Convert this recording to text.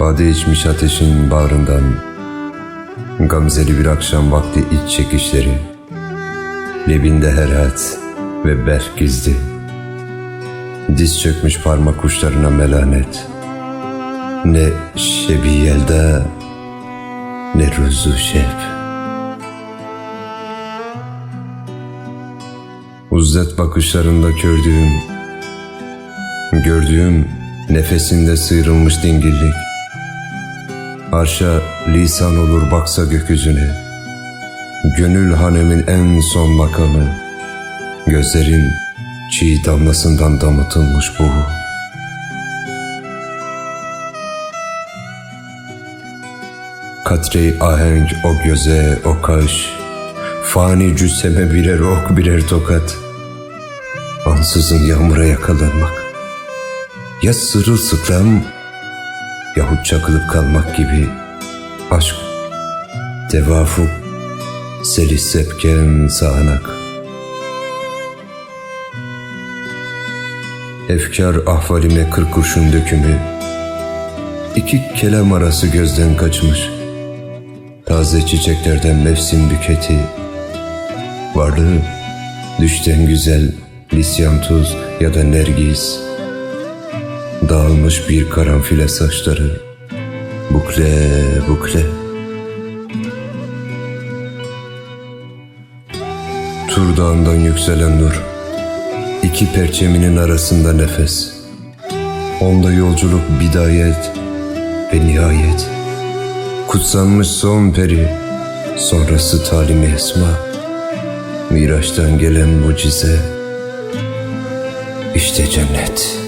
Adı içmiş ateşin bağrından Gamzeli bir akşam vakti iç çekişleri. Lebinde herat ve berk gizli. Diz çökmüş parmak uçlarına melanet. Ne şebi yelda Ne ruzu şeb Uzzet bakışlarında gördüğüm Gördüğüm nefesinde sıyrılmış dingillik Arşa lisan olur baksa gökyüzüne. Gönül hanemin en son makamı. Gözlerin çiğ damlasından damıtılmış bu. Katre ahenk o göze o kaş. Fani cüsseme birer ok birer tokat. Ansızın yağmura yakalanmak. Ya sırılsıklam Yahut çakılıp kalmak gibi Aşk Tevafuk Selis sepken sağanak Efkar ahvalime kırk kurşun dökümü İki kelam arası gözden kaçmış. Taze çiçeklerden mevsim büketi Varlığı düşten güzel Lisyan tuz ya da nergis Dağılmış bir karanfile saçları. Bukle bukle. Tur dağından yükselen nur. İki perçeminin arasında nefes. Onda yolculuk bidayet ve nihayet. Kutsanmış son peri Sonrası talimi esma. Miraç'tan gelen mucize İşte cennet